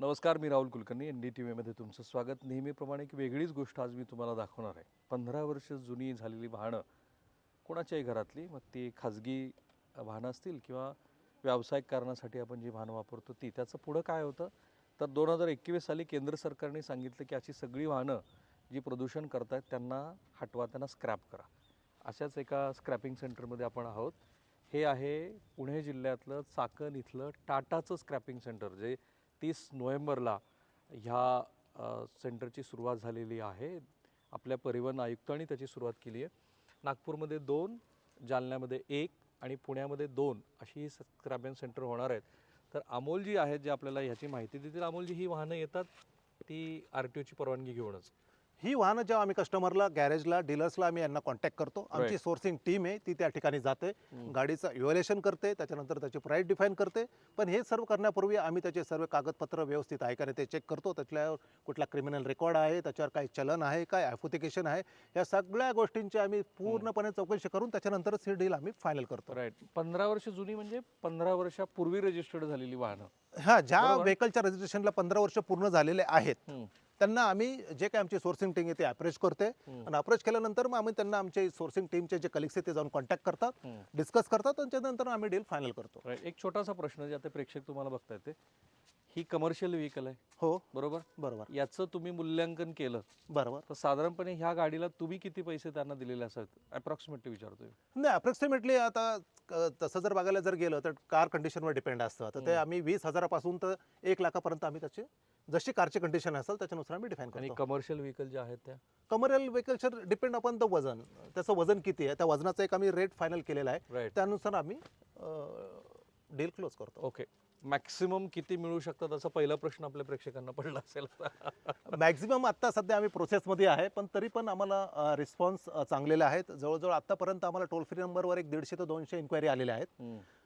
नमस्कार मी Rahul Kulkarni N D T व्हीमध्ये तुमचं स्वागत. नेहमीप्रमाणे एक वेगळीच गोष्ट आज मी तुम्हाला दाखवणार आहे. पंधरा वर्ष जुनी झालेली वाहनं कोणाच्याही घरातली मग ती खाजगी वाहनं असतील किंवा व्यावसायिक कारणासाठी आपण जी वाहनं वापरतो ती त्याचं पुढं काय होतं? तर दोन हजार एकवीस साली केंद्र सरकारने सांगितलं की अशी सगळी वाहनं जी प्रदूषण करतायत त्यांना हटवा त्यांना स्क्रॅप करा. अशाच एका स्क्रॅपिंग सेंटरमध्ये आपण आहोत. हे आहे पुणे जिल्ह्यातलं चाकण इथलं टाटाचं स्क्रॅपिंग सेंटर जे तीस नोव्हेंबरला ह्या सेंटरची सुरुवात झालेली आहे. आपल्या परिवहन आयुक्तांनी त्याची सुरुवात केली आहे. नागपूरमध्ये दोन जालन्यामध्ये एक आणि पुण्यामध्ये दोन अशी ही स्क्रॅपिंग सेंटर होणार आहेत. तर अमोलजी आहेत जे आपल्याला ह्याची माहिती देतील. अमोलजी ही वाहनं येतात ती आर टी ओची परवानगी घेऊनच. ही वाहनं जेव्हा आम्ही कस्टमरला गॅरेजला डीलर्सला आम्ही यांना कॉन्टॅक्ट करतो आमची. सोर्सिंग टीम आहे ती त्या ठिकाणी जाते. गाडीचं इव्हॅल्युएशन करते त्याच्यानंतर त्याची प्राईस डिफाईन करते पण हे सर्व करण्यापूर्वी आम्ही त्याचे सर्व कागदपत्र व्यवस्थित आहे का नाही ते चेक करतो त्याच्यावर कुठला क्रिमिनल रेकॉर्ड आहे त्याच्यावर काही चलन आहे काय ॲफोथिकेशन आहे या सगळ्या गोष्टींची आम्ही पूर्णपणे चौकशी करून त्याच्यानंतरच ही डील आम्ही फायनल करतो राईट पंधरा वर्ष जुनी म्हणजे पंधरा वर्षापूर्वी रजिस्टर्ड झालेली वाहनं हा ज्या. व्हेकलच्या रजिस्ट्रेशनला पंधरा वर्ष पूर्ण झालेले आहेत. त्यांना आम्ही जे काही आमची सोर्सिंग टीम आहे ते अप्रोच करते. आणि अप्रोच केल्यानंतर मग आम्ही त्यांना आमचे सोर्सिंग टीमचे जे कलिग्स आहेत ते जाऊन कॉन्टॅक्ट करतात. डिस्कस करतात आणि त्यानंतर आम्ही डील फायनल करतो. एक छोटासा प्रश्न जे आता प्रेक्षक तुम्हाला बघतायत ते ही कमर्शियल व्हेकल आहे. हो. बरोबर? बरोबर. याचं तुम्ही मूल्यांकन केलं. बरोबर. तर साधारणपणे ह्या गाडीला तुम्ही किती पैसे त्यांना दिलेले असतात अप्रॉक्सिमेटली विचारतोय. नाही अप्रॉक्सिमेटली आता तसं जर बघायला जर गेलं तर कार कंडिशनवर डिपेंड असतं. तर ते. आम्ही वीस हजारापासून तर एक लाखापर्यंत आम्ही त्याची जशी कारची कंडिशन असेल त्याच्यानुसार आम्ही डिफाईन करतो. कमर्शियल व्हेकल जे आहेत त्या? कमर्शियल व्हेकल्सर डिपेंड अपॉन द वजन. त्याचं वजन किती आहे? त्या वजनाचा एक आम्ही रेट फायनल केलेला आहे. त्यानुसार आम्ही डील क्लोज करतो. ओके मॅक्सिमम किती मिळू शकतात असा पहिला प्रश्न आपल्या प्रेक्षकांना पडला असेल. मॅक्झिमम आत्ता सध्या आम्ही प्रोसेसमध्ये आहे पण तरी पण आम्हाला रिस्पॉन्स चांगलेले आहेत. जवळजवळ आत्तापर्यंत आम्हाला टोल फ्री नंबरवर एक दीडशे ते दोनशे इन्क्वायरी आलेल्या आहेत.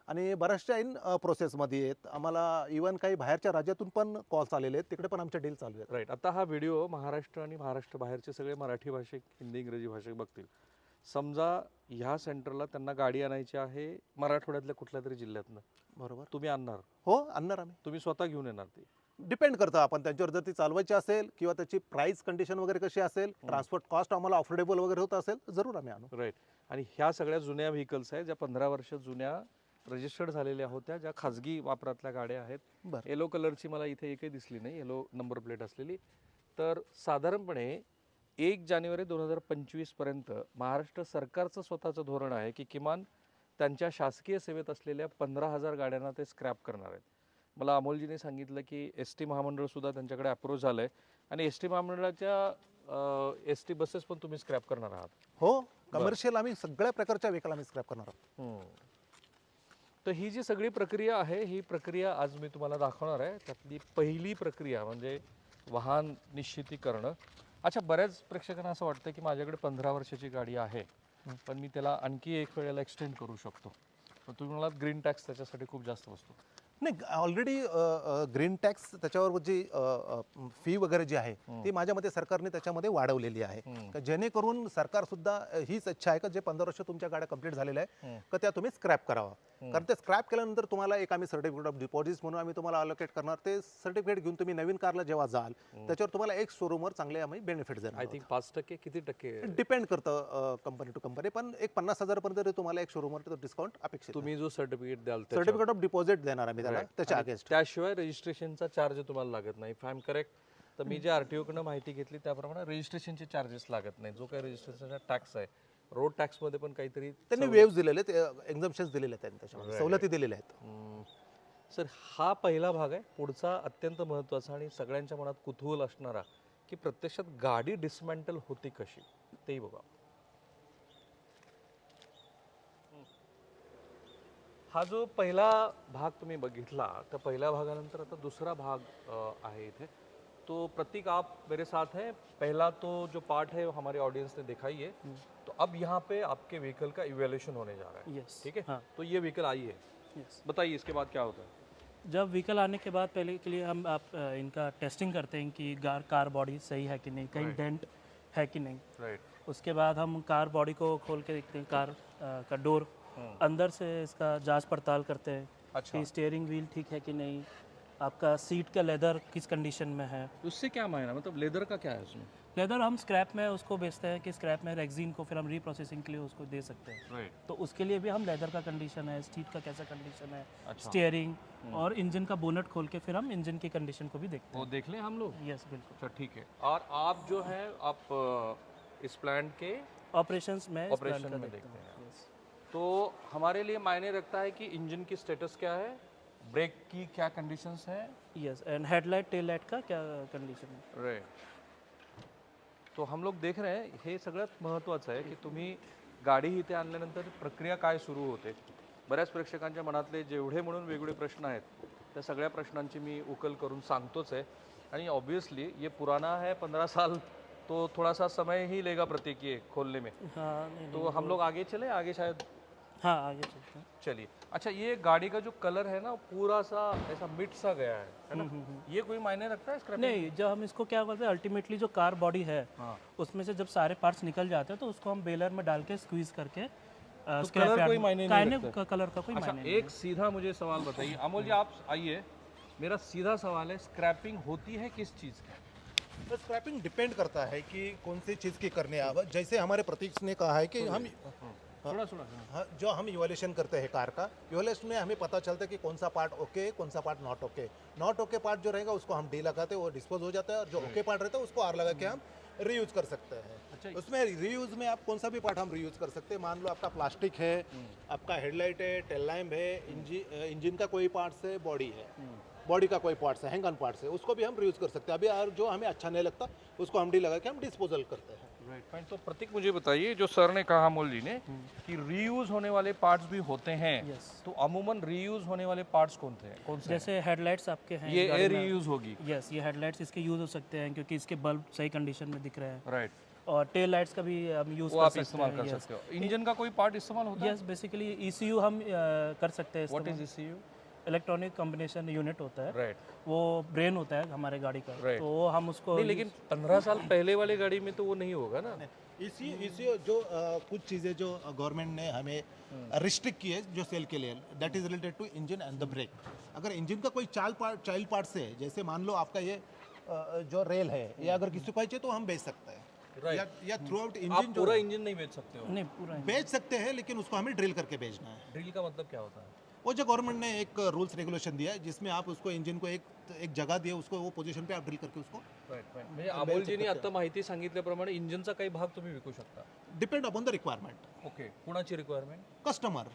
आणि बऱ्याचशा इन प्रोसेसमध्ये आहेत. आम्हाला इवन काही बाहेरच्या राज्यातून पण कॉल्स आलेले आहेत. तिकडे पण आमच्या डील चालू आहेत. राईट आता हा व्हिडिओ महाराष्ट्र आणि महाराष्ट्र बाहेरचे सगळे मराठी भाषिक हिंदी इंग्रजी भाषिक बघतील. समजा ह्या सेंटरला त्यांना गाडी आणायची आहे मराठवाड्यातल्या कुठल्या तरी जिल्ह्यातनं. बरोबर. तुम्ही आणणार. हो आणणार आम्ही. तुम्ही स्वतः घेऊन येणार ती. डिपेंड करतं आपण. त्यांच्यावर जर ती चालवायची असेल किंवा त्याची प्राइस कंडिशन वगैरे कशी असेल ट्रान्सपोर्ट कॉस्ट आम्हाला अफोर्डेबल वगैरे होत असेल तर जरूर आम्ही आणू. राईट आणि ह्या सगळ्या जुन्या व्हेकल्स आहेत ज्या पंधरा वर्ष जुन्या रजिस्टर्ड झालेल्या होत्या ज्या खाजगी वापरातल्या गाड्या आहेत. बरं. येलो कलरची मला इथे एकही दिसली नाही येलो नंबर प्लेट असलेली. तर साधारणपणे एक जानेवारी दोन हजार पंचवीसपर्यंत महाराष्ट्र सरकारचं स्वतःचं धोरण आहे की किमान त्यांच्या शासकीय सेवेत असलेल्या पंधरा हजार गाड्यांना ते स्क्रॅप करणार आहेत. मला अमोलजीने सांगितलं की एस टी महामंडळसुद्धा त्यांच्याकडे अप्रोच झालं आहे आणि एस टी महामंडळाच्या एस टी बसेस पण तुम्ही स्क्रॅप करणार आहात. हो कमर्शियल आम्ही सगळ्या प्रकारच्या व्हेकल आम्ही स्क्रॅप करणार आहोत. तर ही जी सगळी प्रक्रिया आहे ही प्रक्रिया आज मी तुम्हाला दाखवणार आहे. त्यातली पहिली प्रक्रिया म्हणजे वाहन निश्चिती करणं अच्छा बऱ्याच प्रेक्षकांना असं वाटतं की माझ्याकडे पंधरा वर्षाची गाडी आहे पण मी त्याला आणखी एक वेळेला एक्सटेंड करू शकतो. पण तुम्ही म्हणालात ग्रीन टॅक्स त्याच्यासाठी खूप जास्त बसतो. नाही ऑलरेडी ग्रीन टॅक्स त्याच्यावर जी फी वगैरे जी आहे. ती माझ्या मते सरकारने त्याच्यामध्ये वाढवलेली आहे जेणेकरून सरकार सुद्धा हीच इच्छा आहे का जे पंधरा वर्ष तुमच्या गाड्या कंप्लीट झालेल्या आहे. का त्या तुम्ही स्क्रॅप करावा. कारण ते स्क्रॅप केल्यानंतर तुम्हाला एक आम्ही सर्टिफिकेट ऑफ डिपॉझिट्स म्हणून आम्ही तुम्हाला अलोकेट करणार ते सर्टिफिकेट घेऊन तुम्ही नवीन कारला जेव्हा जाल त्याच्यावर तुम्हाला एक शोरूमवर चांगले आम्ही बेनिफिट आय देणार थिंक पाच टक्के किती टक्के डिपेंड करतं कंपनी टू कंपनी पण एक पन्नास हजारपर्यंत तुम्हाला एक शोरूमवर डिस्काउंट अपेक्षित तुम्ही जो सर्टिफिकेट द्याल. सर्टिफिकेट ऑफ डिपॉझिट देणार आम्ही त्याला. त्याच्या आणि अगेन्स्ट त्याशिवाय रजिस्ट्रेशनचा चार्ज तुम्हाला लागत नाही. इफ आय एम करेक्ट तर मी जे आरटीओ कडनं माहिती घेतली त्याप्रमाणे रजिस्ट्रेशनचे चार्जेस लागत नाही जो काही रजिस्ट्रेशनचा टॅक्स आहे रोड टॅक्समध्ये पण काहीतरी त्यांनी वेव्स दिलेले आहेत एक्झम्पन्स दिलेले आहेत त्यांनी त्याच्यामध्ये. सवलती दिलेल्या आहेत. सर हा पहिला भाग आहे. पुढचा अत्यंत महत्त्वाचा आणि सगळ्यांच्या मनात कुतूहल असणारा की प्रत्यक्षात गाडी डिसमेंटल होती कशी? तेही बघा हा जो पहिला भाग तुम्ही बघितला त्या पहिल्या भागानंतर आता दुसरा भाग अ, आहे इथे. तो प्रतीक आप मेरे साथ हैं. पहला तो जो पार्ट है वो हमारे ऑडियंस ने देखा ही है. तो अब यहाँ पे आपके व्हीकल का इवेल्यूशन होने जा रहा है। यस ठीक है? हाँ. तो ये व्हीकल आई है। यस बताइए इसके बाद क्या होता है? जब व्हीकल आने के बाद पहले के लिए हम आप अ, इनका टेस्टिंग करते हैं कि कार कार बॉडी सही है कि नहीं कहीं डेंट है कि नहीं। राइट उसके बाद हम कार बॉडी को खोल के देखते हैं कार अ, का डोर अंदर से इसका जाँच पड़ताल करते हैं अच्छा। कि स्टीयरिंग व्हील ठीक है कि नहीं आपका सीट का लेदर किस कंडीशन में है। उससे क्या मायना? मतलब लेदर का क्या है उसमें? लेदर हम स्क्रैप में उसको बेचते हैं कि स्क्रैप में रेक्सिन को फिर हम रीप्रोसेसिंग के लिए उसको दे सकते हैं। राइट तो उसके लिए भी हम लेदर का कंडीशन है सीट का कैसा कंडीशन है अच्छा। स्टीयरिंग और इंजन का बोनट खोल के फिर हम इंजन की कंडीशन को भी देखते वो देख लें हम लोग? यस बिल्कुल। अच्छा ठीक है। और आप जो है आप इस प्लांट के ऑपरेशंस में का में देखते हूँ. तो हमारे लिए मायने रखता है कि इंजन की स्टेटस क्या है ब्रेक की क्या कंडीशंस है। Yes and headlight tail light का क्या कंडिशन आहे राईट तो हम लोग देख रहे हैं हे सगळ्यात महत्त्वाचं आहे की तुम्ही गाडी इथे आणल्यानंतर प्रक्रिया काय सुरू होते. बऱ्याच प्रेक्षकांच्या मनातले जेवढे म्हणून वेगवेगळे प्रश्न आहेत त्या सगळ्या प्रश्नांची मी उकल करून सांगतोच आहे. आणि ऑब्वियसली ये पुराना है पंद्रह साल तो थोड़ा सा समय ही लेगा प्रतीक ये खोलने में. हाँ नहीं तो हम लोग आगे चले आगे शायद हाँ आगे चलते हैं। चलिए। अच्छा ये गाड़ी का जो कलर है ना पूरा सा ऐसा मिट सा गया है है ना? ये कोई मायने रखता है स्क्रैपिंग नहीं जब हम इसको क्या बोलते हैं अल्टीमेटली जो कार बॉडी है हाँ। उसमें से जब सारे पार्ट्स निकल जाते हैं तो उसको हम बेलर में डाल के स्क्वीज करके तो कलर कोई मायने नहीं रखता कलर का कोई अच्छा मायने एक सीधा मुझे सवाल बताइए। अमोल जी आप आइए। मेरा सीधा सवाल है स्क्रैपिंग होती है किस चीज़ की? तो स्क्रैपिंग डिपेंड करता है कि कौन सी चीज़ की करने हैं अब जैसे हमारे प्रतीक ने कहा है कि हम थोड़ा थोड़ा हाँ, जो हम इवोल्यूशन करते हैं कार का इवोल्यूशन में हमें पता चलता है कि कौन सा पार्ट ओके है कौन सा part not okay not okay part जो रहेगा उसको हम डी लगाते हैं वो डिस्पोज हो जाता है और जो ओके पार्ट रहता है उसको आर लगा के हम रीयूज कर सकते हैं। अच्छा उसमें रीयूज में आप कौन सा भी पार्ट हम रीयूज कर सकते हैं। मान लो आपका प्लास्टिक है आपका हेडलाइट है टेल लैम्प है इंजन इंजन का कोई पार्ट्स है बॉडी है। बॉडी का कोई पार्ट्स है हैंग ऑन पार्ट्स है उसको भी हम रीयूज कर सकते हैं। अभी जो हमें अच्छा नहीं लगता उसको हम डी लगा के हम डिस्पोजल करते हैं। राइट तो प्रतीक मुझे बताइए जो सर ने कहा अमोल जी ने कि रीयूज होने वाले पार्ट्स भी होते हैं। Yes. तो अमूमन रीयूज होने वाले पार्ट्स कौन थे? कौन से जैसे हेडलाइट्स आपके हैं ये एयर रीयूज होगी। यस ये हेडलाइट्स इसके यूज़ हो सकते हैं क्योंकि इसके बल्ब सही कंडीशन में दिख रहे हैं। राइट और टेल लाइट्स का भी हम यूज़ कर सकते इस्तेमाल हैं कर सकते हो। इंजन का कोई पार्ट इस्तेमाल होता है? यस बेसिकली ईसीयू हम कर सकते हैं what is ECU electronic combination unit होता है राइट वो ब्रेन होता है हमारे गाड़ी का। Right. तो वो हम उसको नहीं लेकिन पंद्रह साल पहले वाली गाड़ी में तो वो नहीं होगा ना। इसी इसी जो अ, कुछ चीज़ें जो गवर्नमेंट ने हमें रिस्ट्रिक्ट की है जो सेल के लिए that is related to engine and the brake अगर इंजन का कोई चाइल्ड पार्ट चाइल्ड पार्ट से है जैसे मान लो आपका ये जो रेल है ये अगर किसी को चाहिए तो हम बेच सकते हैं। या, या थ्रू आउट आप इंजन पूरा इंजन नहीं बेच सकते हो। नहीं पूरा बेच सकते हैं लेकिन उसको हमें ड्रिल करके बेचना है। ड्रिल का मतलब क्या होता है? वो जो गवर्नमेंट ने एक रूल्स रेगुलेशन दिया है जिसमें आप उसको इंजन को एक एक जगह दिए उसको वो पोजीशन पे आप ड्रिल करके उसको म्हणजे अमोलजींनी आता माहिती सांगितल्याप्रमाणे इंजिनचा काही भाग तुम्ही विकू शकता. Depend upon the requirement okay कुणाची रिक्वायरमेंट कस्टमर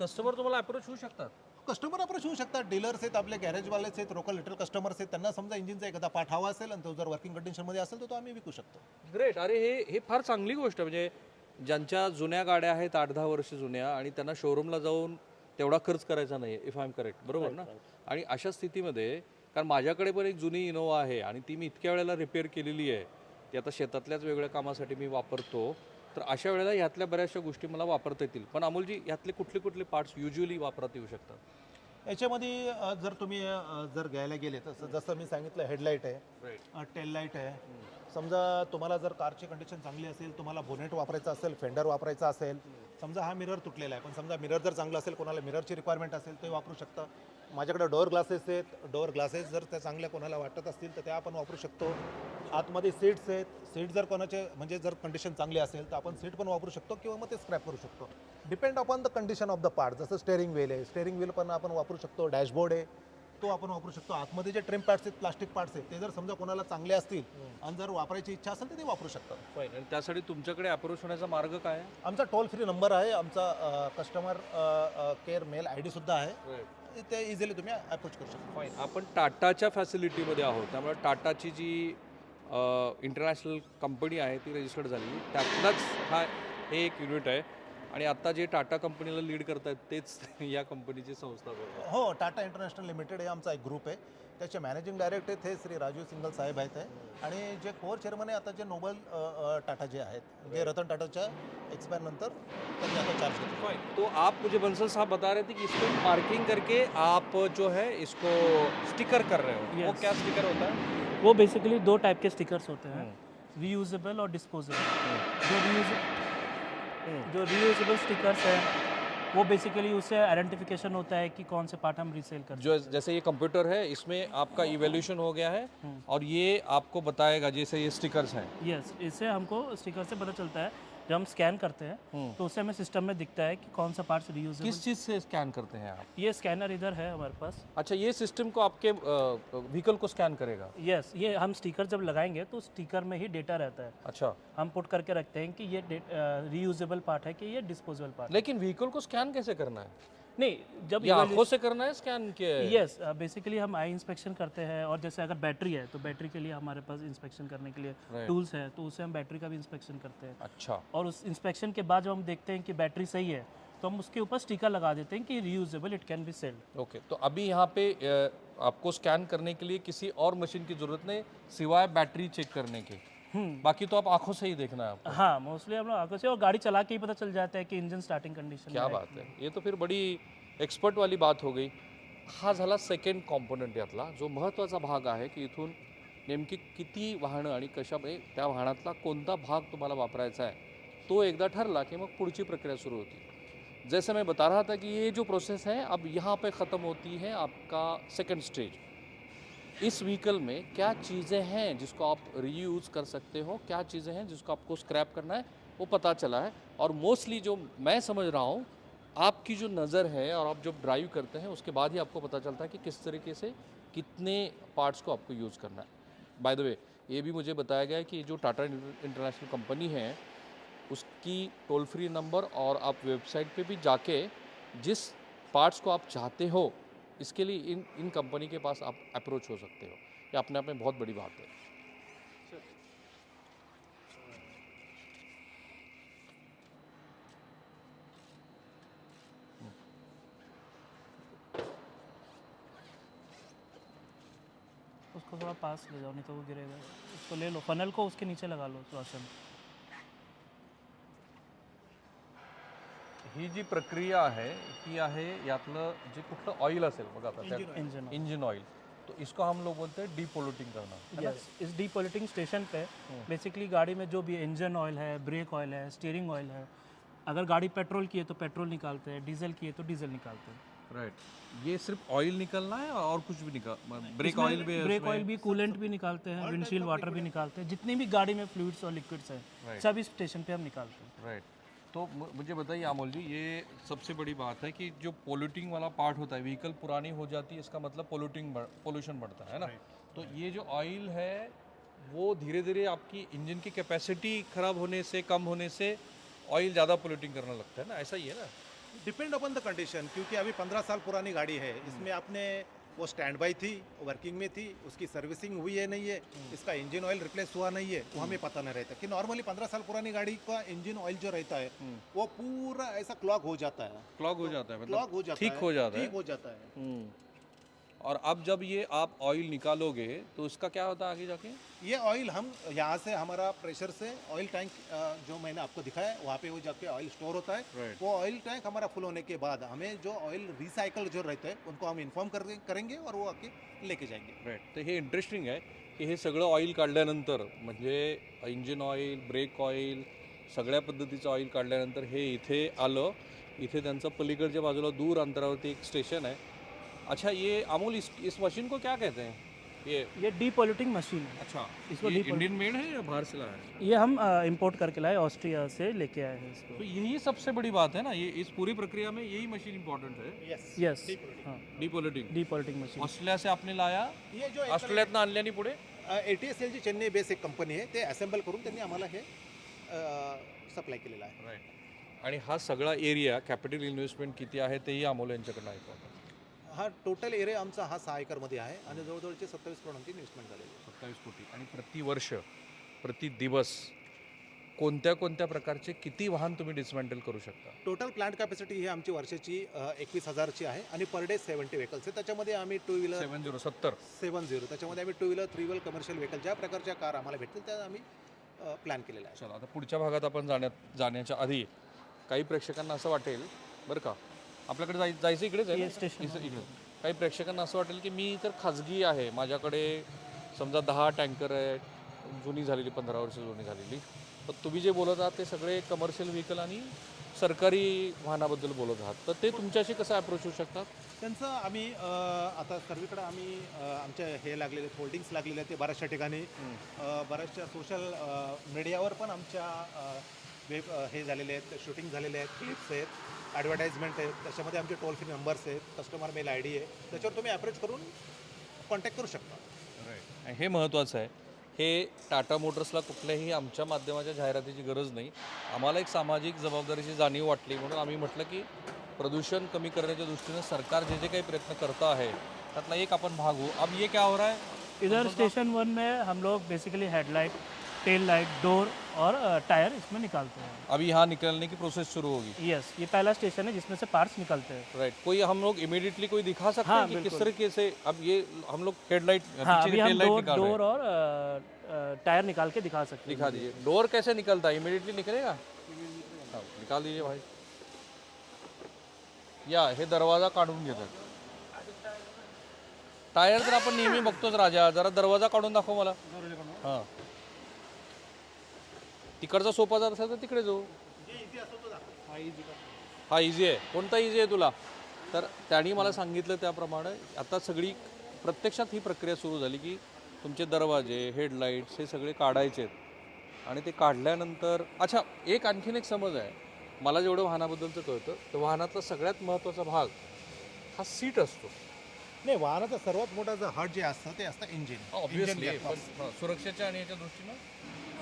कस्टमर तुम्हाला अप्रोच होऊ शकतात. कस्टमर अप्रोच होऊ शकतात. डीलर्स आहेत आपले गॅरेजवालेच आहेत लोकल लिटल कस्टमर्स आहेत. त्यांना समजा इंजिनचा एखादा पार्ट हवा असेल आणि तो जर वर्किंग कंडिशनमध्ये असेल तर तो आम्ही विकू शकतो. ग्रेट अरे हे हे फार चांगली गोष्ट आहे. म्हणजे ज्यांच्या जुन्या गाड्या आहेत आठ दहा वर्ष जुन्या आणि त्यांना शोरूमला जाऊन तेवढा खर्च करायचा नाही इफ आय एम करेक्ट बरोबर ना? आणि अशा स्थितीमध्ये कारण माझ्याकडे पण एक जुनी इनोवा आहे आणि ती मी इतक्या वेळेला रिपेअर केलेली आहे ती आता शेतातल्याच वेगळ्या कामासाठी मी वापरतो तर अशा वेळेला ह्यातल्या बऱ्याचशा गोष्टी मला वापरता येतील. पण अमोलजी यातले कुठले कुठले पार्ट्स युजली वापरात येऊ शकतात? याच्यामध्ये अ, जर तुम्ही अ, जर घ्यायला गेले तर जसं मी सांगितलं हेडलाईट आहे टेल लाइट आहे समजा तुम्हाला जर कारची कंडिशन चांगली असेल तुम्हाला बोनेट वापरायचं असेल फेंडर वापरायचा असेल समजा हा मिरर तुटलेला आहे पण समजा मिरर जर चांगला असेल कोणाला मिररची रिक्वायरमेंट असेल ते वापरू शकता. माझ्याकडे डोअर ग्लासेस आहेत. डोअर ग्लासेस जर त्या चांगल्या कोणाला वाटत असतील तर त्या आपण वापरू शकतो. आतमध्ये सीट्स आहेत. सीट जर कोणाचे म्हणजे जर कंडिशन चांगली असेल तर आपण सीट पण वापरू शकतो किंवा मग ते स्क्रॅप करू शकतो. Depend upon the condition of the part जसं स्टेअरिंग व्हील आहे. स्टेअरिंग व्हील पण आपण वापरू शकतो. डॅशबोर्ड आहे. तो आपण वापरू शकतो. आतमध्ये जे ट्रिम पार्ट्स आहेत प्लास्टिक पार्ट्स आहेत ते जर समजा कोणाला चांगले असतील आणि जर वापरायची इच्छा असेल तर ते वापरू शकतात. फाईन आणि त्यासाठी तुमच्याकडे अप्रोच होण्याचा मार्ग काय आहे? आमचा टोल फ्री नंबर आहे. आमचा कस्टमर केअर मेल आय डीसुद्धा आहे. ते इझिली तुम्ही अप्रोच करू शकता. फाईन आपण टाटाच्या फॅसिलिटीमध्ये आहोत. त्यामुळे टाटाची जी इंटरनॅशनल कंपनी आहे ती रजिस्टर्ड झाली त्यातलाच हा हे एक युनिट आहे. आणि आता जे टाटा कंपनीला लीड करतायत तेच या कंपनीचे संस्थापक आहेत. हो टाटा इंटरनॅशनल लिमिटेड हे आमचा एक ग्रुप आहे. त्याचे मॅनेजिंग डायरेक्टर आहेत हे श्री राजीव सिंगल साहेब आहेत हे. आणि जे कोर चेअरमन आहे आता जे नोबल टाटा जे आहेत जे रतन टाटाच्या एक्सपायर नंतर त्यांनी आता चार्ज घेतला. तो आप मुझे बंसल साहब बता रहे थे कि इसको मार्किंग करके आप जो है इसको स्टिकर कर रहे हो। वो Yes. क्या स्टिकर होता है? वो बेसिकली दो टाइप के स्टिकर्स होते हैं। रीयूजेबल और डिस्पोजेबल जो रीयूज जो रीयूजेबल स्टिकर्स है वो बेसिकली उससे आइडेंटिफिकेशन होता है कि कौन से पार्ट हम रीसेल कर जो जैसे ये कंप्यूटर है इसमें आपका इवेल्यूशन हो गया है और ये आपको बताएगा जैसे ये स्टिकर्स हैं। यस इससे हमको स्टिकर से पता चलता है जब हम स्कैन करते हैं तो उससे हमें सिस्टम में दिखता है कि कौन सा पार्ट्स रीयूज किस चीज़ से स्कैन करते हैं आप? ये स्कैनर इधर है हमारे पास। अच्छा ये सिस्टम को आपके व्हीकल को स्कैन करेगा? यस ये हम स्टिकर जब लगाएँगे तो स्टिकर में ही डेटा रहता है। अच्छा। हम पुट करके रखते हैं कि ये रीयूजेबल पार्ट है कि ये डिस्पोजेबल पार्ट लेकिन व्हीकल को स्कैन कैसे करना है? नहीं जब ये आँखों से करना है स्कैन के यस बेसिकली हम आई इंस्पेक्शन करते हैं और जैसे अगर बैटरी है तो बैटरी के लिए हमारे पास इंस्पेक्शन करने के लिए टूल्स है तो उससे हम बैटरी का भी इंस्पेक्शन करते हैं। अच्छा। और उस इंस्पेक्शन के बाद जब हम देखते हैं कि बैटरी सही है तो हम उसके ऊपर स्टिकर लगा देते हैं कि reusable it can be sold okay तो अभी यहाँ पे आपको स्कैन करने के लिए किसी और मशीन की ज़रूरत नहीं सिवाय बैटरी चेक करने के। बाकी तो आप आंखों से ही देखना है आपको। हाँ मोस्टली हम लोग आगे से और गाड़ी चला के ही पता चल जाता है कि इंजन स्टार्टिंग कंडीशन क्या बात आहे ये तो फिर बडी एक्सपर्ट वाली बात हो गई। हा झाला सेकंड कॉम्पोनंट यातला जो महत्त्वाचा भाग आहे की इथून नेमकी किती वाहनं आणि कशा म्हणजे त्या वाहनातला कोणता भाग तुम्हाला वापरायचा आहे तो एकदा ठरला की मग पुढची प्रक्रिया सुरू होती. जैसे मैं बता रहा था कि ये जो प्रोसेस है अब यहाँ पे ख़त्म होती है आपका सेकंड स्टेज इस व्हीकल में क्या चीज़ें हैं जिसको आप रीयूज़ कर सकते हो? क्या चीज़ें हैं जिसको आपको स्क्रैप करना है? वो पता चला है। और मोस्टली जो मैं समझ रहा हूँ, आपकी जो नज़र है और आप जब ड्राइव करते हैं, उसके बाद ही आपको पता चलता है कि किस तरीके से कितने पार्ट्स को आपको यूज़ करना है। बाय द वे ये भी मुझे बताया गया है कि जो टाटा इंटरनेशनल कंपनी है, उसकी टोल फ्री नंबर और आप वेबसाइट पे भी जाके जिस पार्ट्स को आप चाहते हो इसके लिए इन इन कंपनी के पास आप अप्रोच हो सकते हो, ये अपने आप में बहुत बड़ी बात है। उसको थोड़ा पास ले जाओ, नहीं तो वो गिरेगा। उसको ले लो फनल को उसके नीचे लगा लो, रोशन। ही जी प्रक्रिया आहे ही आहे यातलं जे कुठलं ऑइल असेल बघा आता इंजन इंजिन ऑयल तो इसको हम लोग बोलते हैं डीपोल्यूटिंग करना यस इस डीपोलिटिंग स्टेशन पे बेसिकली गाड़ी में जो भी इंजन ऑयल है ब्रेक ऑयल है स्टीयरिंग ऑयल है अगर गाड़ी पेट्रोल की है तो पेट्रोल निकालते हैं डीजल की है तो डीजल निकालते हैं। राइट ये सिर्फ़ ऑयल निकलना है और कुछ भी निकल ब्रेक ऑयल भी ब्रेक ऑयल भी कूलेंट भी निकालते हैं विंडशील्ड वाटर भी निकालते हैं जितनी भी गाड़ी में फ्लूइड्स और लिक्विड्स हैं सब इस स्टेशन पे हम निकालते हैं। राइट तो मुझे बताइए अमोल जी ये सबसे बड़ी बात है कि जो पोल्यूटिंग वाला पार्ट होता है व्हीकल पुरानी हो जाती है इसका मतलब पोल्यूटिंग पोल्यूशन बढ़ता है ना? तो ये जो ऑयल है वो धीरे धीरे आपकी इंजन की कैपेसिटी खराब होने से कम होने से ऑयल ज़्यादा पोल्यूटिंग करना लगता है ना? ऐसा ही है ना? डिपेंड अपन द कंडीशन क्योंकि अभी पंद्रह साल पुरानी गाड़ी है इसमें आपने वो स्टैंड बाई थी वर्किंग में थी उसकी सर्विसिंग हुई है नहीं है इसका इंजन ऑयल रिप्लेस हुआ नहीं है वो हमें पता नहीं रहता। कि नॉर्मली पंद्रह साल पुरानी गाड़ी का इंजन ऑयल जो रहता है वो पूरा ऐसा क्लॉक हो जाता है। क्लॉक हो जाता है क्लॉक हो मतलब जाता ठीक है हो जाता है। ठीक हो जाता है। हम्म। और अब जब ये आप ऑयल निकालोगे तो इसका क्या होता है आगे जाके? ये ऑयल हम यहाँ से हमारा प्रेशर से ऑयल टैंक जो मैंने आपको दिखाया है वहाँ पे वो जाके ऑयल स्टोर होता है। Right. वो ऑयल टैंक हमारा फुल होने के बाद हमें जो ऑयल रिसाइकल जो रहते हैं उनको हम इन्फॉर्म कर करेंगे और वो आके लेके जाएँगे। राईट तर हे इंटरेस्टिंग आहे की हे सगळं ऑइल काढल्यानंतर म्हणजे इंजिन ऑइल ब्रेक ऑइल सगळ्या पद्धतीचं ऑइल काढल्यानंतर हे इथे आलं. इथे त्यांचं पलीकडच्या बाजूला दूर अंतरावरती एक स्टेशन आहे. अच्छा ये अमोल इस इस मशीन को क्या कहते हैं? ये ये डीपोलिटिंग मशीन है अच्छा इसको ये depollute- इंडियन मेड है या बाहर से लाया है? ये हम इंपोर्ट करके लाए ऑस्ट्रिया से लेके आए हैं इसको। तो यही सबसे बड़ी बात है ना ये इस पूरी प्रक्रिया में यही मशीन इंपॉर्टेंट है? यस यस हाँ। डीपोलिटिंग डीपोलिटिंग मशीन ऑस्ट्रेलिया से आपने लाया? ये जो ऑस्ट्रेलियातनं आणल्याने पुढे A T S L G Chennai base एक कंपनी आहे ते असेंबल करून त्यांनी आम्हाला हे सप्लाय केलेलं आहे. राईट आणि हा सगळा एरिया कॅपिटल इन्व्हेस्टमेंट किती आहे तेही अमोल यांच्याकडनं ऐकू आपण. हा टोटल एरिया आमचा हा सहा एकरमध्ये आहे आणि जवळजवळचे सत्तावीस करोडांची इन्व्हेस्टमेंट झालेली आहे. सत्तावीस कोटी. आणि प्रतिवर्ष प्रति दिवस कोणत्या कोणत्या प्रकारचे किती वाहन तुम्ही डिसमेंटल करू शकता? टोटल प्लांट कॅपॅसिटी ही आमची वर्षाची एकवीस हजारची आहे आणि पर डे सेवन्टी व्हेकल्स आहे. त्याच्यामध्ये आम्ही टू व्हीलर सेवन झिरो सत्तर. Seven zero. त्याच्यामध्ये आम्ही two wheeler three wheeler commercial vehicle ज्या प्रकारच्या कार आम्हाला भेटतील त्या आम्ही प्लॅन केलेल्या आहे चला आता पुढच्या भागात आपण जाण्यात जाण्याच्या आधी काही प्रेक्षकांना असं वाटेल बरं का? आपल्याकडे जाय जायचं इकडेच आहे? स्टेशन इकडे. काही प्रेक्षकांना असं वाटेल की मी तर खाजगी आहे. माझ्याकडे समजा दहा टँकर आहे जुनी झालेली पंधरा वर्ष जुनी झालेली. पण तुम्ही जे बोलत आहात ते सगळे कमर्शियल व्हेकल आणि सरकारी वाहनाबद्दल बोलत आहात. तर ते तुमच्याशी कसं अप्रोच होऊ शकतात? त्यांचं आम्ही अ, आता सर्वीकडे आम्ही अ, आमच्या हे लागलेले होल्डिंग्स लागलेले आहेत ते बऱ्याचशा ठिकाणी. अ, बऱ्याचशा सोशल मीडियावर पण आमच्या अ, वेब अ, हे झालेले आहेत शूटिंग झालेले आहेत क्लिप्स आहेत. ॲडव्हर्टाईजमेंट आहेत त्याच्यामध्ये आमचे टोल फ्री नंबर्स आहेत कस्टमर मेल आय डी आहे त्याच्यावर तुम्ही अप्रोच करून कॉन्टॅक्ट करू शकता. हे महत्त्वाचं आहे. हे टाटा मोटर्सला कुठल्याही आमच्या माध्यमाच्या जाहिरातीची गरज नाही. आम्हाला एक सामाजिक जबाबदारीची जाणीव वाटली म्हणून आम्ही म्हटलं की प्रदूषण कमी करण्याच्या दृष्टीनं सरकार जे जे काही प्रयत्न करतं आहे त्यातला एक आपण भाग अब ये क्या हो रहा है इधर स्टेशन वन में हम लोग basically headlight tail light door और टायर इसमें निकालते हैं। अभी यहाँ निकलने की प्रोसेस शुरू होगी। यस ये पहला स्टेशन है जिसमें से पार्ट्स निकलते हैं। राइट कोई हम लोग इमीडिएटली कोई दिखा सकते हाँ, हैं कि किस तरीके से अब ये हम लोग हेडलाइट हाँ अभी हम डोर निकाल रहे हैं। डोर और टायर निकाल के दिखा सकते हैं। दिखा दीजिए। डोर कैसे निकलता है? इमीडिएटली निकलेगा? हाँ, निकाल दीजिए भाई। या हे दरवाज़ा काढून घेतात टायर तर आपण नेहमी बघतोच राजा जरा दरवाज़ा काढून दाखव मला। हाँ। तिकडचा सोपा जर असेल तर तिकडे जाऊ. हा इझी आहे. कोणता इझी आहे तुला? तर त्यांनी मला सांगितलं त्याप्रमाणे आता सगळी प्रत्यक्षात ही प्रक्रिया सुरू झाली की तुमचे दरवाजे हेडलाईट्स हे सगळे काढायचे आहेत. आणि ते काढल्यानंतर अच्छा एक आणखीन एक समज आहे. मला जेवढं वाहनाबद्दलचं कळतं तर वाहनातला सगळ्यात महत्त्वाचा भाग हा सीट असतो. नाही वाहनाचा सर्वात मोठा जर हट जे असतं ते असतं इंजिन ऑब्विसली सुरक्षेच्या आणि याच्या दृष्टीनं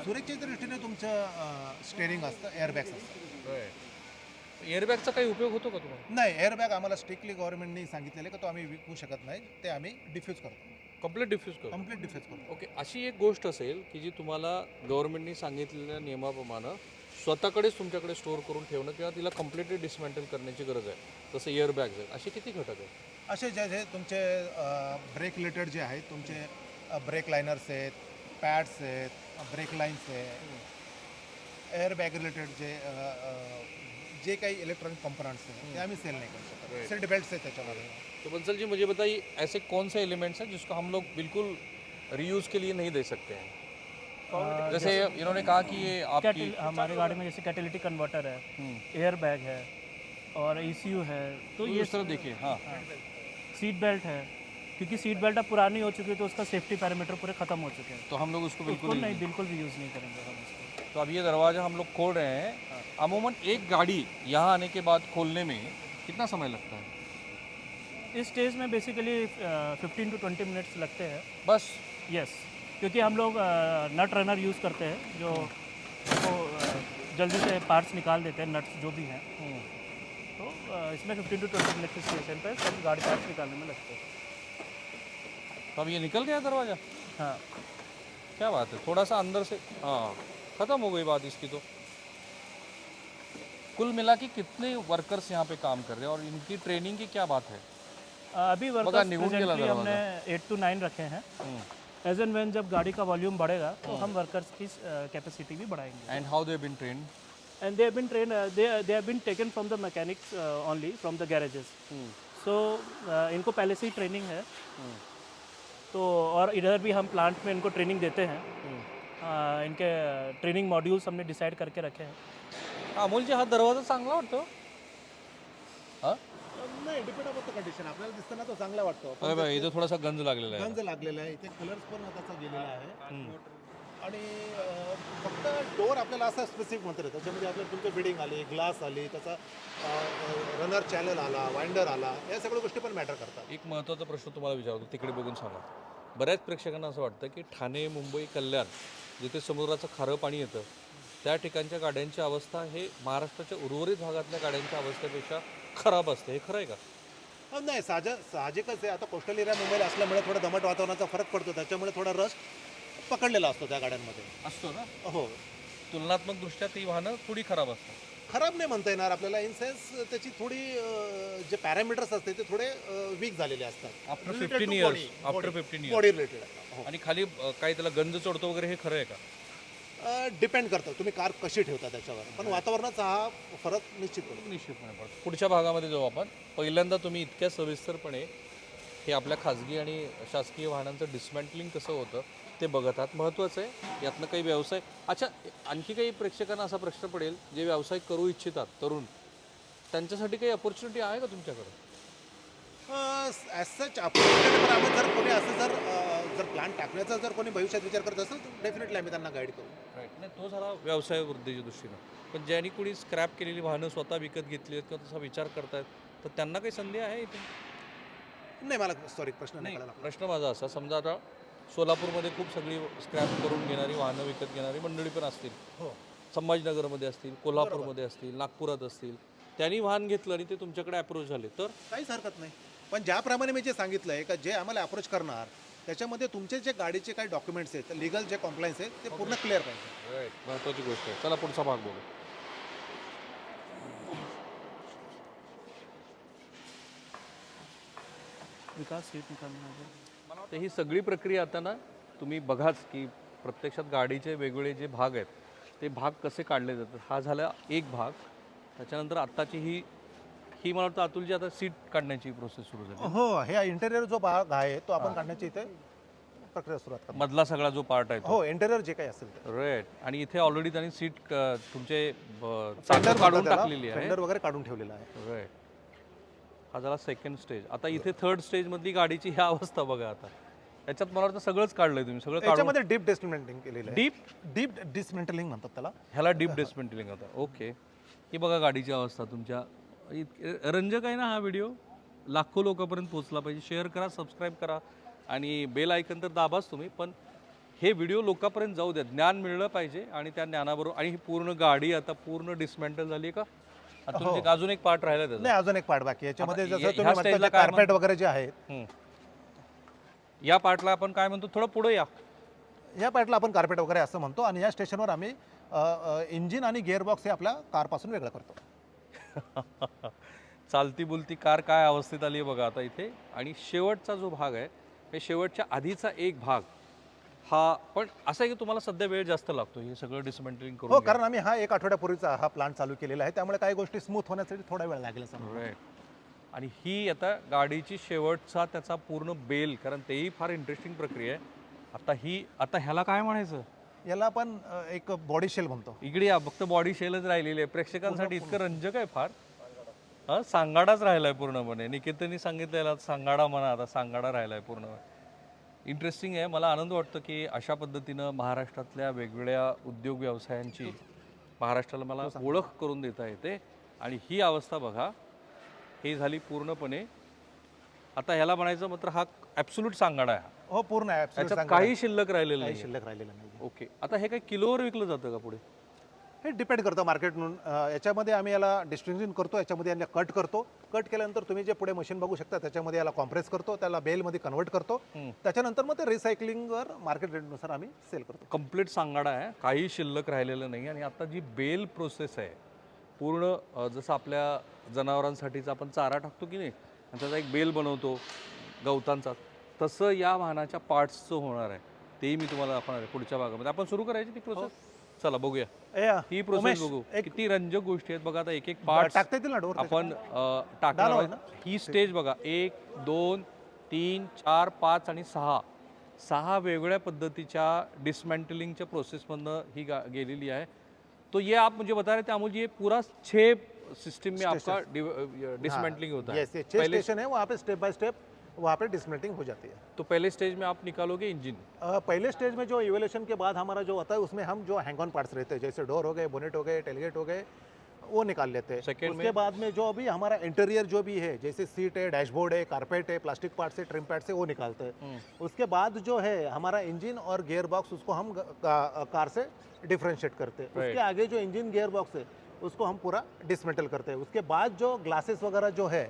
सुरक्षेच्या दृष्टीने तुमचं स्टेरिंग असतं एअरबॅग्स असतं एअरबॅगचा काही उपयोग होतो का तुम्हाला? नाही एअरबॅग आम्हाला स्ट्रिक्टली गव्हर्नमेंटने सांगितलेलं आहे की तो आम्ही विकू शकत नाही ते आम्ही डिफ्यूज करतो. कंप्लीट डिफ्यूज करू कंप्लीट डिफ्यूज करतो. ओके अशी एक गोष्ट असेल की जी तुम्हाला गव्हर्नमेंटने सांगितलेल्या नियमाप्रमाणे स्वतःकडेच तुमच्याकडे स्टोअर करून ठेवणं किंवा तिला कम्प्लिटली डिसमेंटल करण्याची गरज आहे. जसं इयरबॅग्स आहेत असे किती घटक आहेत? असे जे जे तुमचे ब्रेक रिलेटेड जे आहेत तुमचे ब्रेक लायनर्स आहेत पॅड्स आहेत ब्रेक लाईन्स आहेत एअरबॅग रिलेटेड जे जे काही इलेक्ट्रॉनिक कंपोनंट्स आहेत ते आम्ही सेल नाही करू शकत. सीट बेल्ट्स आहेत त्याच्यामध्ये. तो बंसल जी मुझे बताइए ऐसे कौन से एलिमेंट्स हैं जिसको हम लोग बिल्कुल रीयूज के लिए नहीं दे सकते हैं? जैसे इन्होंने कहा कि ये आपकी कैटल हमारी गाड़ी में जैसे कैटेलिटिक कन्वर्टर है एयर बैग है और ई है तो तो ये इस तरफ़ देखिए हाँ। सीट बेल्ट है क्योंकि सीट बेल्ट अब पुरानी हो चुकी है तो उसका सेफ्टी पैरामीटर पूरे ख़त्म हो चुके हैं। तो हम लोग उसको बिल्कुल नहीं बिल्कुल भी यूज़ नहीं करेंगे हम इसको तो अब ये दरवाज़ा हम लोग खोल रहे हैं। अमूमन एक गाड़ी यहाँ आने के बाद खोलने में कितना समय लगता है? इस स्टेज में basically fifteen to twenty minutes लगते हैं। बस। यस क्योंकि हम लोग नट रनर यूज़ करते हैं जो अ, जल्दी से पार्ट्स निकाल देते हैं नट्स जो भी हैं। तो इसमें फिफ्टीन टू ट्वेंटी मिनट के स्टेशन पर सब गाड़ी पार्ट्स निकालने में लगते हैं। तो अब ये निकल गया दरवाज़ा? हाँ। क्या बात है? थोड़ा सा अंदर से हाँ ख़त्म हो गई बात इसकी तो। कुल मिला के कितने वर्कर्स यहाँ पे काम कर रहे हैं और इनकी ट्रेनिंग की क्या बात है? अभी वर्कर्स. हमने एट टू नाइन रखे हैं। एज एंड व्हेन जब गाड़ी का वॉल्यूम बढ़ेगा तो हम वर्कर्स की कैपेसिटी भी बढ़ाएँगे। And how they been train and they have been trained uh, they they have been taken from the mechanics uh, only from the garages so uh, इनको पहले से ही ट्रेनिंग है। तो और इधर भी हम प्लांट में इनको ट्रेनिंग देते हैं। uh, इनके ट्रेनिंग मॉड्यूल्स हमने डिसाइड करके रखे हैं। अमोलजी हा दरवाजा चांगला वाटतो? हा? नाही डिपेंड अपॉन कंडिशन आपल्याला दिसताना तो चांगला वाटतो. इथं थोडासा गंज लागलेला आहे. गंज लागलेला आहे. इथे कलर्स पण त्याचा गेलेला आहे. आणि फक्त डोर आपल्याला असं स्पेसिफिक म्हणतात त्याच्यामध्ये आपल्याला तुमचं बिडिंग आली ग्लास आली त्याचा रनर चॅनल आला वाइंडर आला या सगळ्या गोष्टी पण मॅटर करतात. एक महत्त्वाचा प्रश्न तुम्हाला विचारतो तिकडे बघून सांगा. बऱ्याच प्रेक्षकांना असं वाटतं की ठाणे मुंबई कल्याण जिथे समुद्राचं खारं पाणी येतं त्या ठिकाणच्या गाड्यांची अवस्था हे महाराष्ट्राच्या उर्वरित भागातल्या गाड्यांच्या अवस्थेपेक्षा खराब असते. हे खरं आहे का नाही साहज साहजिकच आहे. आता कोस्टल एरिया मुंबईला असल्यामुळे थोडं दमट वातावरणाचा फरक पडतो. त्याच्यामुळे थोडा रस पकडलेला असतो त्या गाड्यांमध्ये. असतो ना? हो. तुलनात्मक दृष्ट्या ती वाहनं थोडी खराब असतात. खराब नाही म्हणता येणार आपल्याला. इन सेन्स त्याची थोडी अ, जे पॅरामीटर्स असते ते थोडे वीक झालेले असतात. After fifteen years after fifteen years body related हो. आणि खाली अ, काही त्याला गंज चढतो वगैरे हे खरं आहे का? डिपेंड करतं. तुम्ही कार कशी ठेवता त्याच्यावर? पण वातावरणाचा हा फरक निश्चित निश्चितपणे पडतो. पुढच्या भागामध्ये जाऊ आपण. पहिल्यांदा तुम्ही इतक्या सविस्तरपणे हे आपल्या खाजगी आणि शासकीय वाहनांचं डिस्मॅन्टलिंग कसं होतं ते बघत आहात. महत्त्वाचं आहे यातनं काही व्यवसाय अच्छा आणखी काही प्रेक्षकांना असा प्रश्न पडेल जे व्यवसाय करू इच्छितात तरुण त्यांच्यासाठी काही अपॉर्च्युनिटी आहे का तुमच्याकडे? ॲज सच आपण जर कोणी असं जर जर प्लॅन टाकण्याचा जर कोणी भविष्यात विचार करत असेल तर डेफिनेटली आम्ही त्यांना गाईड करू. राईट नाही तो झाला व्यवसाय वृद्धीच्या दृष्टीनं. पण ज्यांनी कुणी स्क्रॅप केलेली वाहनं स्वतः विकत घेतली आहेत किंवा तसा विचार करतायत तर त्यांना काही संधी आहे इथे? नाही मला सॉरी प्रश्न नाही कळाला. प्रश्न माझा असा समजा आता सोलापूरमध्ये खूप सगळी स्क्रॅप करून घेणारी वाहनं विकत घेणारी मंडळी पण असतील. हो. संभाजीनगरमध्ये असतील कोल्हापूरमध्ये असतील नागपुरात असतील. त्यांनी वाहन घेतलं आणि ते तुमच्याकडे अप्रोच झाले. तर? काहीच हरकत नाही. पण ज्याप्रमाणे मी जे सांगितलं आहे का जे आम्हाला अप्रोच करणार त्याच्यामध्ये तुमचे जे गाडीचे काही डॉक्युमेंट्स आहेत लिगल जे कॉम्प्लायन्स आहेत ते पूर्ण क्लिअर पाहिजे. महत्त्वाची गोष्ट आहे. चला पुढचा भाग बघू. विकास है तर ही सगळी प्रक्रिया आता ना तुम्ही बघाच की प्रत्यक्षात गाडीचे वेगवेगळे जे भाग आहेत ते भाग कसे काढले जातात. हा झाला एक भाग. त्याच्यानंतर आत्ताची ही ही मला वाटतं अतुलजी आता सीट काढण्याची प्रोसेस सुरू झाली. हो हे इंटेरियर जो भाग आहे तो आपण काढण्याची इथे प्रक्रिया सुरुवात करतो. मधला सगळा जो पार्ट आहे तो. हो इंटेरियर जे काही असेल ते. राईट आणि इथे ऑलरेडी त्यांनी सीट तुमचे ब- फेंडर चाकं काढून टाकलेली आहे. फेंडर वगैरे काढून ठेवलेला आहे. राईट हा झाला सेकंड स्टेज आता इथे थर्ड स्टेज मधली गाडीची ही अवस्था बघा आता. याच्यात मला वाटतं सगळंच काढलंय तुम्ही सगळं काढून याच्यामध्ये डीप डिस्मेंटलिंग केलेलं आहे. डीप डीप डिसमेंटलिंग म्हणतात त्याला. ह्याला डीप डिस्मेंटलिंग होता ओके ही बघा गाडीची अवस्था तुमच्या. इत- रंजक आहे ना हा व्हिडिओ लाखो लोकांपर्यंत पोहोचला पाहिजे. शेअर करा सबस्क्राईब करा आणि बेल आयकन तर दाबाच तुम्ही. पण हे व्हिडिओ लोकांपर्यंत जाऊ द्या. ज्ञान मिळलं पाहिजे आणि त्या ज्ञानाबरोबर आणि ही पूर्ण गाडी आता पूर्ण डिस्मेंटल झाली आहे का? आता तुमचे अजून एक पार्ट राहिला त्याचा नाही अजून एक पार्ट बाकी आहे. याच्यामध्ये आता जसं या- तुम्ही ह्या कार्पेट वगैरे जे आहेत हम्म. या पार्टला आपण काय म्हणतो? थोडं पुढे या. या पार्टला आपण कार्पेट वगैरे असं म्हणतो आणि या स्टेशनवर आम्ही इंजिन आणि गिअरबॉक्स हे आपल्या कारपासून वेगळं करतो. चालती बुलती कार काय अवस्थेत आली आहे बघा आता इथे. आणि शेवटचा जो भाग आहे हे शेवटच्या आधीचा एक भाग. हा पण असं आहे की तुम्हाला सध्या वेळ जास्त लागतो हे सगळं डिसमेंटलिंग हो करून कारण आम्ही हा एक आठवड्यापूर्वीचा हा प्लांट चालू केलेला आहे. त्यामुळे काही गोष्टी स्मूथ होण्यासाठी थोडा वेळ लागेल. आणि ही आता गाडीची शेवटचा त्याचा पूर्ण बेल कारण तेही फार इंटरेस्टिंग प्रक्रिया आहे. आता ही आता ह्याला काय म्हणायचं? याला आपण अ, एक बॉडी शेल म्हणतो. इकडे या फक्त बॉडी शेलच राहिलेली आहे. प्रेक्षकांसाठी इतकं रंजक आहे फार. हा सांगाडाच राहिलाय पूर्णपणे. निकेतनी सांगितलेला सांगाडा म्हणा आता सांगाडा राहिलाय पूर्ण इंटरेस्टिंग आहे. मला आनंद वाटतो की अशा पद्धतीनं महाराष्ट्रातल्या वेगवेगळ्या उद्योग व्यवसायांची महाराष्ट्राला मला ओळख करून देता येते. आणि ही अवस्था बघा. ही झाली पूर्णपणे. आता ह्याला म्हणायचं मात्र हा ॲब्सुलूट सांगाडा आहे हा. हो पूर्ण आहे absolute त्याच्यात. काही शिल्लक राहिलेलं काही नाही शिल्लक राहिलेलं नाही ओके. आता हे काय किलोवर विकलं जातं का पुढे? हे डिपेंड करतं मार्केट याच्यामध्ये आम्ही याला डिस्ट्रिंजिंग करतो याच्यामध्ये याला कट करतो. कट केल्यानंतर तुम्ही जे पुढे मशीन बघू शकता त्याच्यामध्ये याला कॉम्प्रेस करतो त्याला बेलमध्ये कन्वर्ट करतो. त्याच्यानंतर मग ते रिसायकलिंगवर मार्केट रेटनुसार आम्ही सेल करतो. कंप्लीट सांगाडा आहे. काही शिल्लक राहिलेलं नाही आणि आता जी बेल प्रोसेस आहे पूर्ण जसं आपल्या जनावरांसाठीचा आपण चारा टाकतो की नाही आणि त्याचा एक बेल बनवतो गवतांचा तसं या वाहनाच्या पार्ट्सचं होणार आहे. तेही मी तुम्हाला दाखवणार आहे पुढच्या भागामध्ये. आपण सुरू करायची ती प्रोसेस? चला बघूया. ही प्रोसेस बघू. किती रंजक गोष्टी आहेत बघा आता एक एक पार्ट टाकता येतील ना डोर आपण टाकणार आहोत. आहे ही स्टेज बघा. एक दोन तीन चार पाच आणि सहा. सहा वेगवेगळ्या पद्धतीच्या डिसमेंटलिंगच्या प्रोसेसमधनं ही गा गेलेली है तो ये आप मुझे बता रहे थे अमूल ये पूरा छः सिस्टम में आपका डिसमेंटलिंग होता है. छह स्टेशन है वहाँ पे स्टेप बाय स्टेप वहाँ पे डिसमेंटिंग हो जाती है। तो पहले स्टेज में आप निकालोगे इंजन पहले स्टेज में जो इवोल्यूशन के बाद हमारा जो होता है उसमें हम जो हैंग ऑन पार्ट्स रहते हैं जैसे डोर हो गए बोनेट हो गए टेलगेट हो गए वो निकाल लेते हैं। उसके में? बाद में जो अभी हमारा इंटीरियर जो भी है जैसे सीट है डैशबोर्ड है कारपेट है प्लास्टिक पार्ट है ट्रिम पैड से वो निकालते हैं। उसके बाद जो है हमारा इंजन और गियर बॉक्स उसको हम कार से डिफ्रेंशिएट करते हैं। उसके आगे जो इंजन गियर बॉक्स है उसको हम पूरा डिसमेंटल करते हैं। उसके बाद जो ग्लासेस वगैरह जो है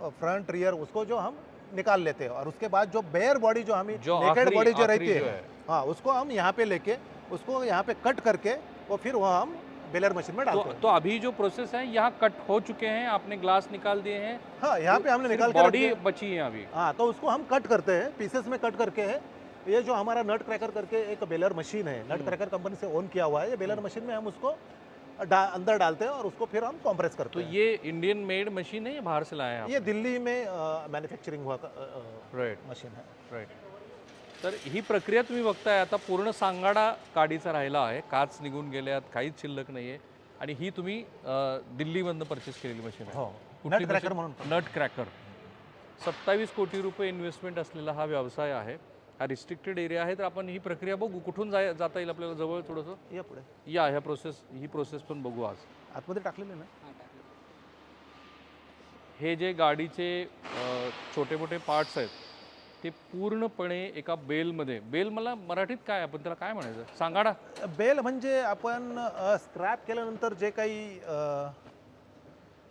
फ्रंट रियर उसको जो हम निकाल लेते हैं। और उसके बाद जो बेयर बॉडी जो हमें नेकेड बॉडी जो रहती है है। उसको हम यहाँ पे लेके उसको यहाँ पे कट करके वो फिर वहाँ हम बेलर मशीन में तो डालते हैं। तो अभी जो प्रोसेस है यहाँ कट हो चुके हैं आपने ग्लास निकाल दिए हैं। हाँ यहाँ पे हमने निकाल बॉडी बची है अभी। हाँ तो उसको हम कट करते हैं पीसेस में कट करके है। ये जो हमारा नट क्रैकर करके एक बेलर मशीन है नट क्रैकर कंपनी से ओन किया हुआ है ये बेलर मशीन में हम उसको डा, अंदर डालते हैं और उसको फिर हम कॉम्प्रेस तो करते हैं। ये इंडियन मेड मशीन है या बाहर से लाया है ये दिल्ली में मैन्युफैक्चरिंग हुआ राईट मशीन है। राईट तर ही प्रक्रिया तुम्ही बघताय आता पूर्ण सांगाडा काडीचा राहिला आहे काच निघून गेल्यात काहीच शिल्लक नाही आहे आणि ही तुम्ही अ, दिल्लीमधनं परचेस केलेली मशीन आहे. हो. Nut cracker? म्हणून नट क्रॅकर सत्तावीस कोटी रुपये इन्व्हेस्टमेंट असलेला हा व्यवसाय आहे. हा रिस्ट्रिक्टेड एरिया आहे तर आपण ही प्रक्रिया बघू. कुठून जाय जाता येईल आपल्याला जवळ थोडंसं? या पुढे या ह्या प्रोसेस ही प्रोसेस पण बघू आज. आतमध्ये टाकलेले ना? हे जे गाडीचे अ, छोटे मोठे पार्ट्स आहेत ते पूर्णपणे एका बेलमध्ये. बेल मला मराठीत काय? आपण त्याला काय म्हणायचं? सांगाडा बेल म्हणजे आपण स्क्रॅप केल्यानंतर जे काही अ,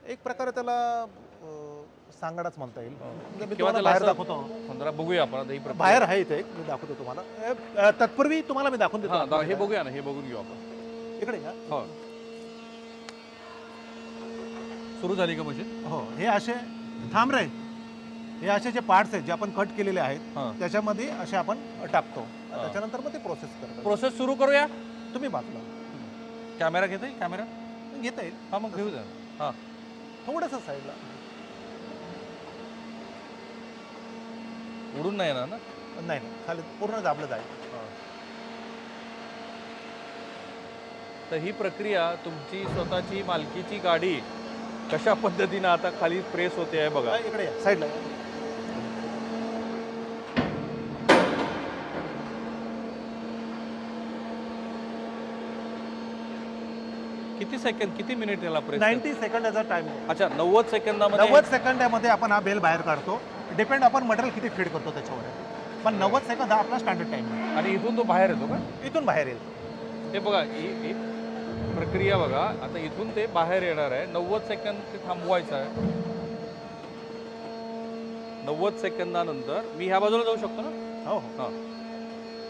एक प्रकारे त्याला सांगाडाच म्हणता येईल. म्हणजे मी किंवा तुम्हाला त्याला बाहेर असं- दाखवतो. बघूया आपण आता ही प्रक्रिया. बाहेर आहे इथे एक, मी दाखवतो तुम्हाला. अ, अ, तत्पूर्वी तुम्हाला मी दाखवून देतो. हा हे बघूया ना हे बघून घेऊ आपण. इकडे या. हो. सुरू झाली का मशीन? हो हे असे थांब रे. हे असे जे पार्ट्स आहेत जे आपण कट केलेले आहेत हां. त्याच्यामध्ये असे आपण टाकतो. त्याच्यानंतर मग ते प्रोसेस करतो प्रोसेस सुरू करूया? तुम्ही बाजूला. कॅमेरा घेते कॅमेरा? घेता येईल. हा मग घेऊ द्या हा. थोडंसं साईडला. उडून नाही येणार ना? नाही नाही. खाली पूर्ण दाबलं जाईल. तर ही प्रक्रिया तुमची स्वतःची मालकीची गाडी कशा पद्धतीनं आता खाली प्रेस होते आहे बघा. इकडे या. साईडला या. किती सेकंद किती मिनिट याला प्रेस नाईन्टी सेकंड याचा टाइम अच्छा नव्वद सेकंदामध्ये नव्वद सेकंदामध्ये आपण हा बेल बाहेर काढतो. डिपेंड आपण मटेरियल किती फीड करतो त्याच्यावर. पण नव्वद सेकंद हा आपला स्टँडर्ड टाइम आहे. आणि इथून तो बाहेर येतो का? इथून बाहेर येईल. हे बघा ही ही प्रक्रिया बघा. आता इथून ते बाहेर येणार आहे. नव्वद सेकंद ते थांबवायचं आहे. नव्वद सेकंदानंतर मी ह्या बाजूला जाऊ शकतो ना? हो हो. हां.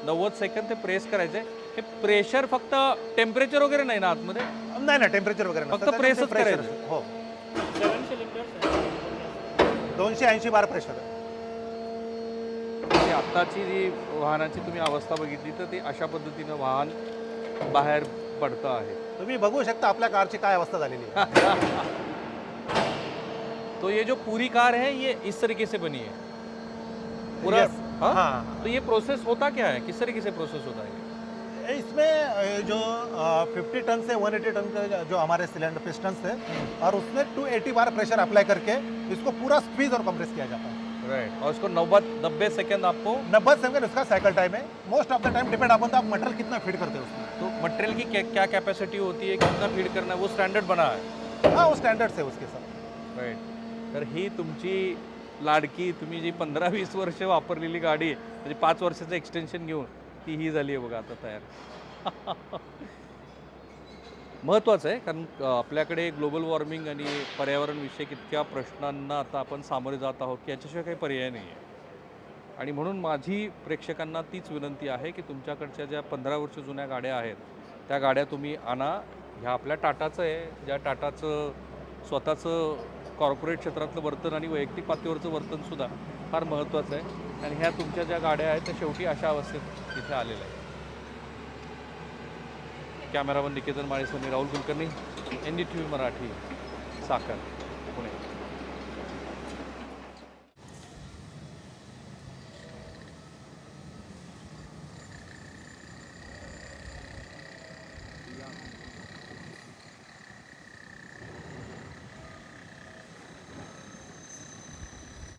नव्वद सेकंद ते प्रेस करायचे हे प्रेशर फक्त टेम्परेचर वगैरे नाही ना आतमध्ये? नाही ना टेम्परेचर वगैरे फक्त नसतं. ते pressure करायचं. असतं. हो. दोनशे ऐंशी बार प्रेशर आणि आत्ताची जी वाहनाची तुम्ही अवस्था बघितली तर ते अशा पद्धतीनं वाहन बाहेर पडतं आहे. तुम्ही बघू शकता आपल्या कारची काय अवस्था झालेली आहे. तो ये जो पूरी कार है ये इस तरीके से बनी है. पूरा Yes. हाँ? हाँ। तो ये प्रोसेस होता क्या है? किस तरीके से प्रोसेस होता है? इसमें जो फिफ्टी टन से 180 टन का जो हमारे सिलेंडर पिस्टन्स थे और उसमें 280 बार प्रेशर अप्लाई करके इसको पूरा स्क्वीज और कंप्रेस किया जाता है। राइट और इसको नब्बे नब्बे सेकंड आपको नब्बे सेकंड इसका साइकिल टाइम है। Most of the time depend अपन आप मटेरियल कितना फ़ीड करते हो उसमें। तो मटेरियल की क्या, क्या कैपेसिटी होती है कितना फ़ीड करना है वो स्टैंडर्ड बना है। हाँ वो स्टैंडर्ड्स है उसके साथ। राइट तर ही तुमची लाडकी तुम्ही जी पंधरा वीस वर्ष वापरलेली गाडी म्हणजे पाच वर्षाचं एक्सटेन्शन घेऊन ती ही झाली आहे बघा आता तयार. महत्त्वाचं आहे कारण आपल्याकडे ग्लोबल वॉर्मिंग आणि पर्यावरणविषयक इतक्या प्रश्नांना आता आपण सामोरे जात आहोत की याच्याशिवाय काही पर्याय नाही आहे. आणि म्हणून माझी प्रेक्षकांना तीच विनंती आहे की तुमच्याकडच्या ज्या पंधरा वर्ष जुन्या गाड्या आहेत त्या गाड्या तुम्ही आणा. ह्या आपल्या टाटाचं आहे ज्या टाटाचं स्वतःचं कॉर्पोरेट क्षेत्रातलं वर्तन आणि वैयक्तिक पातळीवरचं वर्तनसुद्धा फार महत्त्वाचं आहे. आणि ह्या तुमच्या ज्या गाड्या आहेत त्या शेवटी अशा अवस्थेत इथे आलेल्या आहेत. Cameraman Niketan माळेसनी Rahul Kulkarni N D T V Marathi साखर.